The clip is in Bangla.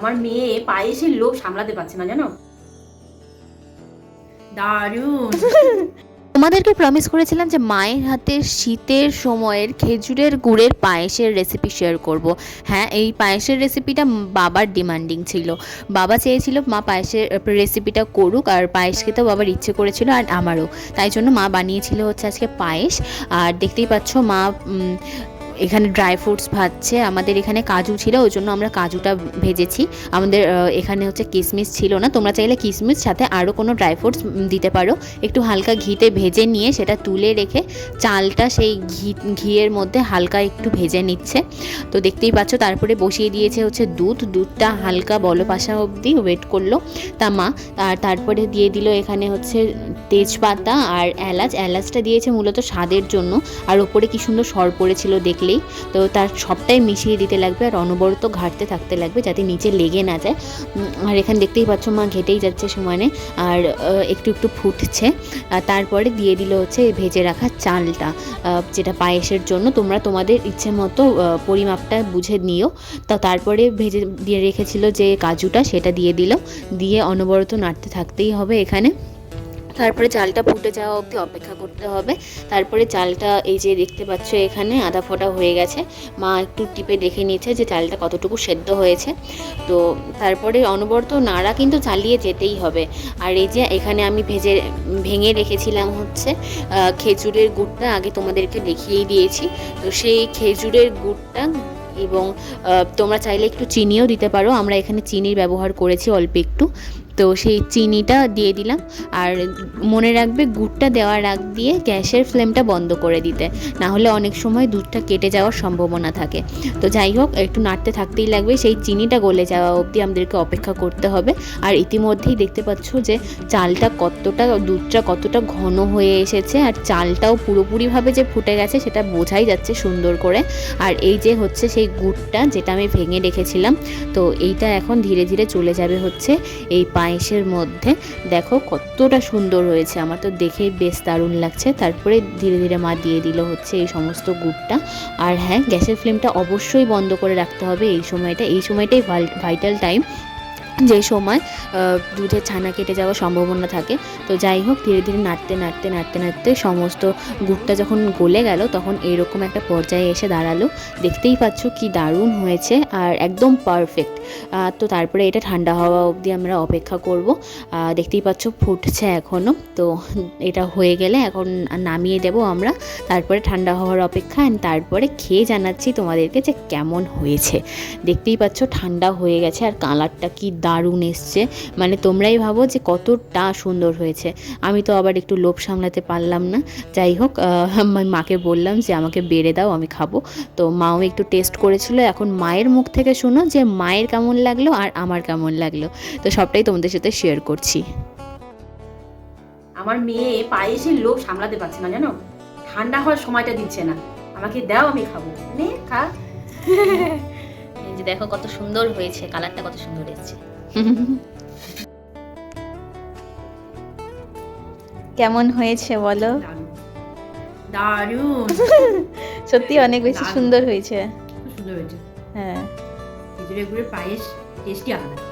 আমার মেয়ে পায়েসের লোভ সামলাতে পারছে না, জানো? দারুণ। তোমাদেরকে প্রমিস করেছিলাম যে মায়ের হাতের শীতের সময়ের খেজুরের গুড়ের পায়েসের রেসিপি শেয়ার করব। হ্যাঁ এই পায়েসের রেসিপিটা বাবার ডিমান্ডিং ছিল। বাবা চেয়েছিল মা পায়েসের রেসিপিটা করুক আর পায়েস খেতেও বাবার ইচ্ছে করেছিল আর আমারও। তাই জন্য মা বানিয়েছিল হচ্ছে আজকে পায়েস। আর দেখতেই পাচ্ছ মা এখানে ড্রাই ফ্রুটস ভাজছে, আমাদের এখানে কাজু ছিল, ওই জন্য আমরা কাজুটা ভেজেছি। আমাদের এখানে হচ্ছে কিশমিশ ছিল না, তোমরা চাইলে কিশমিশ সাথে আরও কোনো ড্রাই ফ্রুটস দিতে পারো। একটু হালকা ঘিতে ভেজে নিয়ে সেটা তুলে রেখে চালটা সেই ঘি, ঘিয়ের মধ্যে হালকা একটু ভেজে নিচ্ছে। তো দেখতেই পাচ্ছ, তারপরে বসিয়ে দিয়েছে হচ্ছে দুধ। দুধটা হালকা বলো পাশা অবধি ওয়েট করল তা মা। আর তারপরে দিয়ে দিল এখানে হচ্ছে তেজপাতা আর এলাচ। এলাচটা দিয়েছে মূলত স্বাদের জন্য। আর ওপরে কি সুন্দর সর পড়েছিল দেখলেই তো তার সবটাই মিশিয়ে দিতে লাগবে আর অনবরত ঘাটতে থাকতে লাগবে যাতে নিচে লেগে না যায়। আর এখানে দেখতেই পাচ্ছ মা ঘেটেই যাচ্ছে সমানে আর একটু একটু ফুটছে। আর তারপরে দিয়ে দিল হচ্ছে ভেজে রাখা চালটা যেটা পায়েসের জন্য। তোমরা তোমাদের ইচ্ছে মতো পরিমাপটা বুঝে নিও। তা তারপরে ভেজে দিয়ে রেখেছিল যে কাজুটা, সেটা দিয়ে দিল। দিয়ে অনবরত নাড়তে থাকতেই হবে এখানে। তারপরে চালটা ফুটে যাওয়া অবধি অপেক্ষা করতে হবে। তারপরে চালটা এই যে দেখতে পাচ্ছ এখানে আধা ফোটা হয়ে গেছে। মা একটু টিপে দেখে নিয়েছে যে চালটা কতটুকু সেদ্ধ হয়েছে। তো তারপরে অনবরত নাড়া কিন্তু চালিয়ে যেতেই হবে। আর এই যে এখানে আমি ভেজে, ভেঙে রেখেছিলাম হচ্ছে খেজুরের গুড়টা আগে তোমাদেরকে দেখিয়েই দিয়েছি। তো সেই খেজুরের গুড়টা এবং তোমরা চাইলে একটু চিনিও দিতে পারো। আমরা এখানে চিনির ব্যবহার করেছি অল্প একটু। তো সেই চিনিটা দিয়ে দিলাম আর মনে রাখবে গুড়টা দেওয়ার আগ দিয়ে গ্যাসের ফ্লেমটা বন্ধ করে দিতে। না হলে অনেক সময় দুধটা কেটে যাওয়ার সম্ভাবনা থাকে। তো যাই হোক, একটু নাড়তে থাকতেই লাগবে। সেই চিনিটা গলে যাওয়া অবধি আমাদেরকে অপেক্ষা করতে হবে। আর ইতিমধ্যেই দেখতে পাচ্ছ যে চালটা কতটা, দুধটা কতটা ঘন হয়ে এসেছে আর চালটাও পুরোপুরিভাবে যে ফুটে গেছে সেটা বোঝাই যাচ্ছে সুন্দর করে। আর এই যে হচ্ছে সেই গুড়টা যেটা আমি ভেঙে রেখেছিলাম, তো এইটা এখন ধীরে ধীরে চলে যাবে হচ্ছে এই পায়েসের মধ্যে, দেখো কতটা সুন্দর হয়েছে। আমার তো দেখে বেশ দারুণ লাগছে। তারপরে ধীরে ধীরে মা দিয়ে দিল হচ্ছে এই সমস্ত গুড়টা। আর হ্যাঁ গ্যাসের ফ্লেমটা অবশ্যই বন্ধ করে রাখতে হবে। এই সময়টা, এই সময়টাই ভাইটাল টাইম যে সময় দুধের ছানা কেটে যাওয়ার সম্ভাবনা থাকে, তো যাই হোক, ধীরে ধীরে নাড়তে নাড়তে নাড়তে নাড়তে সমস্ত গুড়টা যখন গলে গেল, তখন এরকম একটা পর্যায়ে এসে দাঁড়াল। দেখতেই পাচ্ছ কি দারুণ হয়েছে আর একদম পারফেক্ট তো তারপরে এটা ঠান্ডা হওয়া অবধি আমরা অপেক্ষা করব। দেখতেই পাচ্ছ ফুটছে এখনও। তো এটা হয়ে গেলে এখন নামিয়ে দেব আমরা। তারপরে ঠান্ডা হওয়ার অপেক্ষা অ্যান্ড তারপরে খেয়ে জানাচ্ছি তোমাদেরকে যে কেমন হয়েছে। দেখতেই পাচ্ছ ঠান্ডা হয়ে গেছে আর কালারটা কি দারুণ এসছে। মানে তোমরাই ভাবো যে কতটা সুন্দর হয়েছে। আমি তো আবার একটু লোভ সামলাতে পারলাম না। যাই হোক মাকে বললাম যে আমাকে বেড়ে দাও আমি খাব। তো মাও একটু টেস্ট করেছিল। এখন মায়ের মুখ থেকে শোনো যে মায়ের কেমন লাগল আর আমার কেমন লাগল। তো সবটাই তোমাদের সাথে শেয়ার করছি। আমার মেয়ে পায়েসের লোভ সামলাতে পারছে না জানো? ঠান্ডা হওয়ার সময়টা দিচ্ছে না। আমাকে দাও আমি খাব। নে খা। এই যে দেখো কত সুন্দর হয়েছে কালারটা কত সুন্দর এসছে। কেমন হয়েছে বলো? দারুণ। সত্যি অনেক বেশি সুন্দর হয়েছে। সুন্দর হয়েছে। হ্যাঁ। খিচুড়ি গুড়ের পায়েস টেস্টি আলাদা।